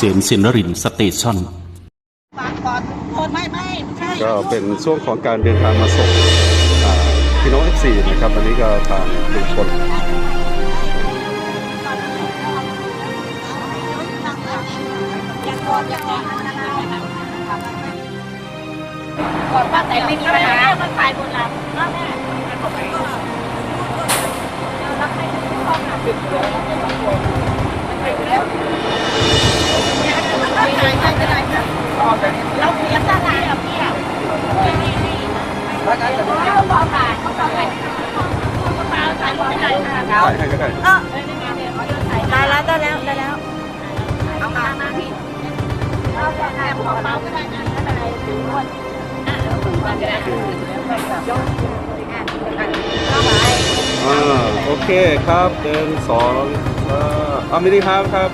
ษมสินนรินทร์สเตชันฝากก่อนโอนไม่ไม่ใช่ก็เป็นช่วงของการเดินทางมาส่งอ่าพี่น้อง F4 นะครับวันนี้ก็ทางลุงพลก่อนป้าแต่ไม่มีปัญหามันตายบนหลังนะ แม่เราเขียนตาไหนอะพี่อะเขาบอกถ่ายเขาบอกถ่ายเขามาถ่ายรูปให้หน่อยค่ะถ่าให้ก็ได้เออได้แล้วได้แล้วได้แล้วเอามามาพี่เอาแต่แอบเบาก็ได้นะไม่เป็นไรถือว่าอะเอาถือว่าก็ได้ยกเข้าไปอ่าโอเคครับเดินสองอ่าอามิดีครับครับ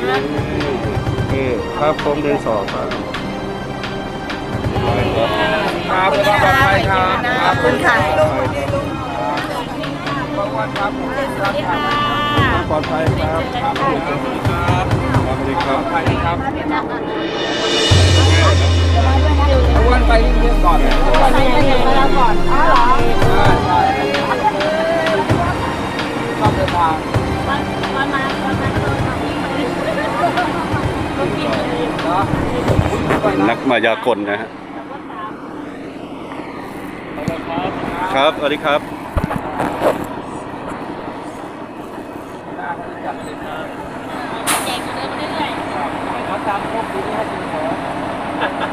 นี่โอเคครับผมเดินสองครับครับแล้วก็ปลอดภัยครับขอบคุณค่ะบางวันครับสวัสดีค่ะปลอดภัยครับครับสวัสดีครับปลอดภัยครับวันไปเรื่องก่อนนะไปไปไหนมาแล้วก่อนอ๋อเหรอใช่ใช่ชอบเดินทาง วันวันมาวันมาโดนทำนี่มาก็กินเลย เนาะเป็นนักมายากลนะฮะครับสวัสดีครับจัดเลยนะแจกเรื่อยเขาตามพวกนี้ให้กินของ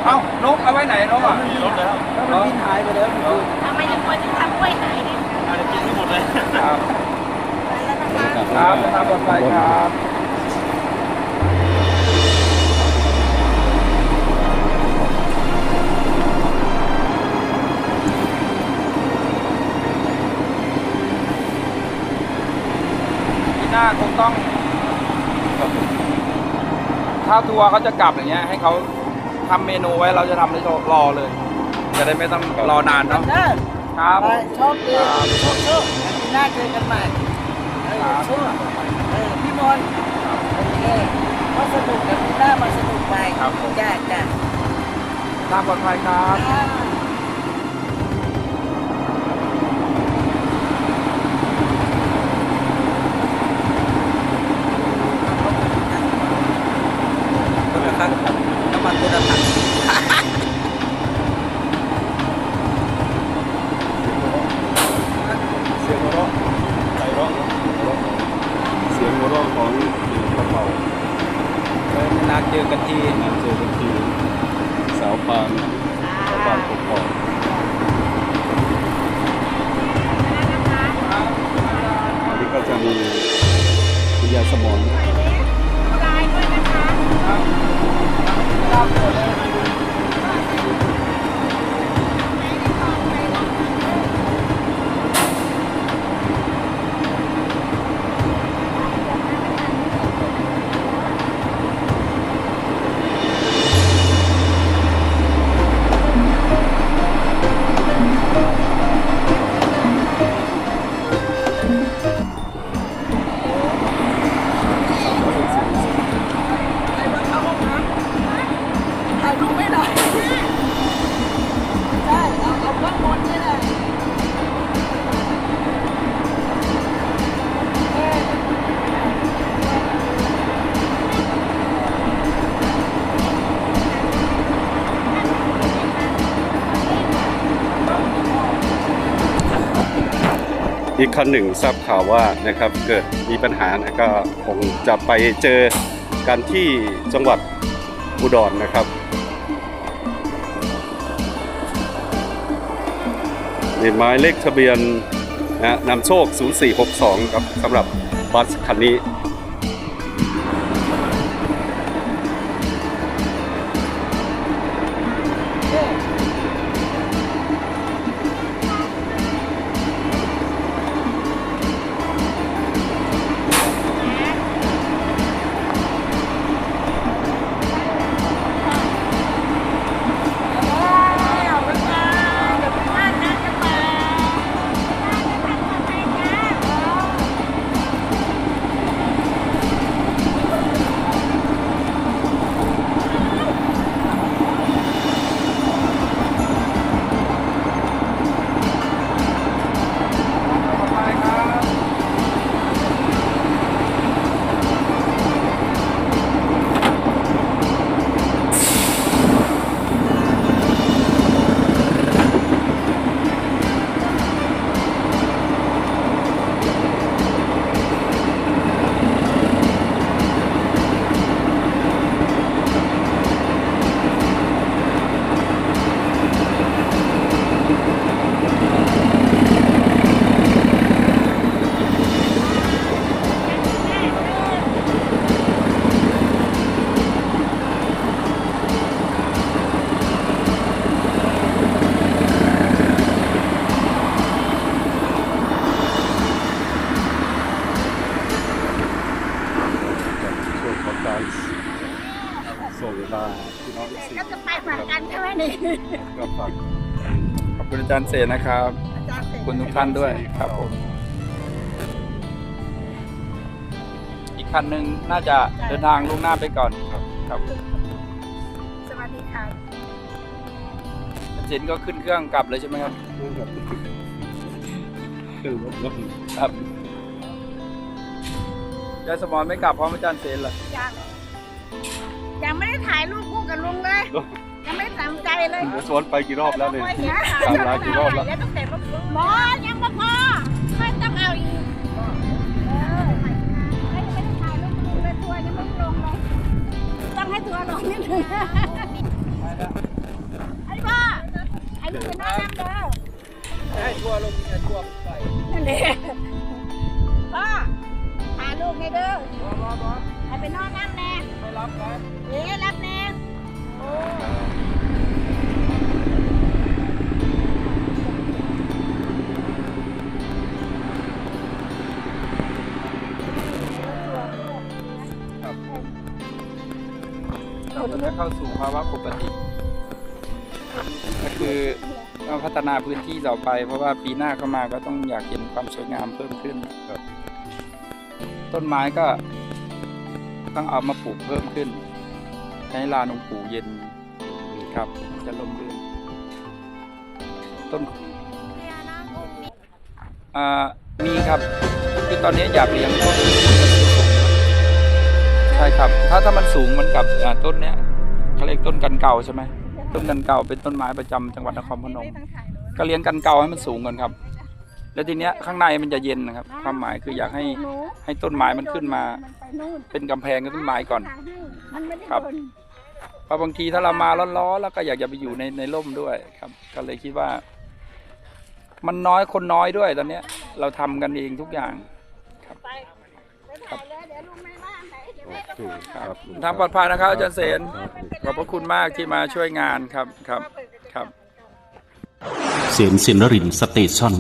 เอ้านกเอาไว้ไหนนกอะไม่มีรถแล้วมันบินหายไปแล้วๆทำไมถึงควรจะทำกล้วยหายเนี่ยครับครับครับปลอดภัยครับ หน้าคงต้อง ถ้าทัวร์เขาจะกลับอย่างเงี้ย ให้เขาทำเมนูไว้เราจะทำได้รอเลย จะได้ไม่ต้องรอนานเนาะเด้อครับไปโชคดีโชคโชคอาทิตย์หน้าเจอกันใหม่เออโชคเออพี่มนต์โอเคก็สนุกกันหน้ามาสนุกไปครับผม จ้าจ้าทางปลอดภัยครับน้ำ มันตัวถังเสียงหัวเราะใจเราะเสียงหัวเราะของกระเป๋านัดเจอกันทีมาเจอกันทีสาวปานสาวปานปกครองอันนี้ก็จะมีคุณยายสมอน ถ่ อีกคันหนึ่งทราบข่าวว่านะครับเกิดมีปัญหานะก็คงจะไปเจอกันที่จังหวัดอุดรนะครับนี่หมายเลขทะเบียนนะนำโชค 0462ครับสำหรับบัสคันนี้ อนส่งเวลาพี่น้องทุสิ่งก็จะไปฝากกันใช่ไหมนี่ก็ฝากขอบคุณอาจารย์เสนะครับคุณทุกท่านด้วยครับผมอีกคันหนึ่งน่าจะเดินทางลุวงหน้าไปก่อนครับสวัสดีค่ะเจนก็ขึ้นเครื่องกลับเลยใช่ไหมครับขึ้นรถครับ ยายสมอนไม่กลับพร้อมอาจารย์เสนเหรอยังยังไม่ได้ถ่ายรูปคู่กับลุงเลย ยังไม่สนใจเลยสวนไปกี่รอบแล้วเนี่ยตามร้านกี่รอบแล้วตั้งแต่หมอยังไม่พอไม่ต้องเอาอีกเออไม่ไม่ได้ถ่ายรูปคู่เลยทัวร์ยังไม่ลงเลยต้องให้ทัวร์ลงนิดนึงไอ้พ่อไอ้ลูกเป็นน้องน้ำเด้อให้ทัวร์ลงให้ทัวร์ไปนั่นแหละพ่อพา ลูกให้เด้อให้ไปนอนน้ำแน่ไม่รับนะเอ๊ะรับแน่โอ้เราจะเข้าสู่ภาวะปกติ ก็คือต้องพัฒนาพื้นที่ต่อไป เพราะว่าปีหน้าเข้ามาก็ต้องอยากเห็นความสวยงามเพิ่มขึ้นครับ ต้นไม้ก็ต้องเอามาปลูกเพิ่มขึ้นให้ลานองค์ปู่เย็นครับจะลมรื่นต้นอ่ามีครับคือตอนนี้อยากเลี้ยงต้นใช่ครับ ถ้าถ้ามันสูงมันกับต้นเนี้ยเขาเรียกต้นกันเก่าใช่ไหมต้นกันเก่าเป็นต้นไม้ประจำจังหวัดนครพนม ก็เลี้ยงกันเก่าให้มันสูงก่อนครับ แล้วทีเนี้ยข้างในมันจะเย็นนะครับ ความหมายคืออยากให้ให้ต้นไม้มันขึ้นมา เป็นกำแพงกับต้นไม้ก่อนมันไม่ได้ครับโดนเพราะบางทีถ้าเรามาร้อนๆแล้วก็อยากจะไปอยู่ในในร่มด้วยครับ ก็เลยคิดว่า มันน้อยคนน้อยด้วยตอนเนี้ย เราทำกันเองทุกอย่างไปไปถ่ายเลยเดี๋ยวลุงไม่ว่างไหนเดี๋ยวแม่ก็โอเคโทรคหารับทางปลอดภัยนะครับอาจารย์เสนครับขอบพระคุณมากที่มาช่วยงานครับครับครับ เสียนสินรินสเตชัน